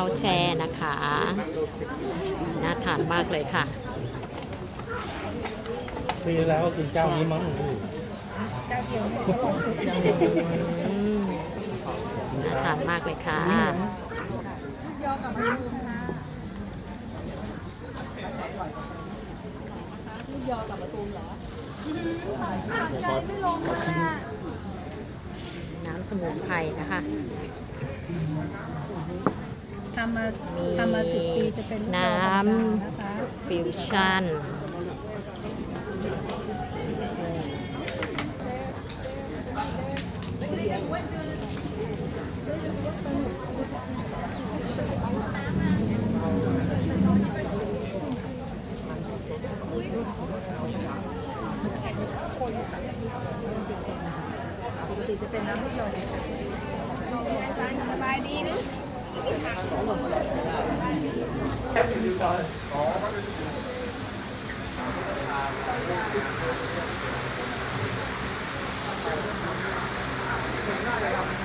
ข้าวแช่นะคะ น่าทานมากเลยค่ะปีแล้วก็กินเจ้านี้มั้งอืมน่าทานมากเลยค่ะน้ำสมุนไพรนะคะ ทำมามีทำมาสิบปีจะเป็นลูกน้ดอกธรรมดานะคะำฟิวชั่นปกติจะเป็นน้ำลูกดอก สบายดีนะ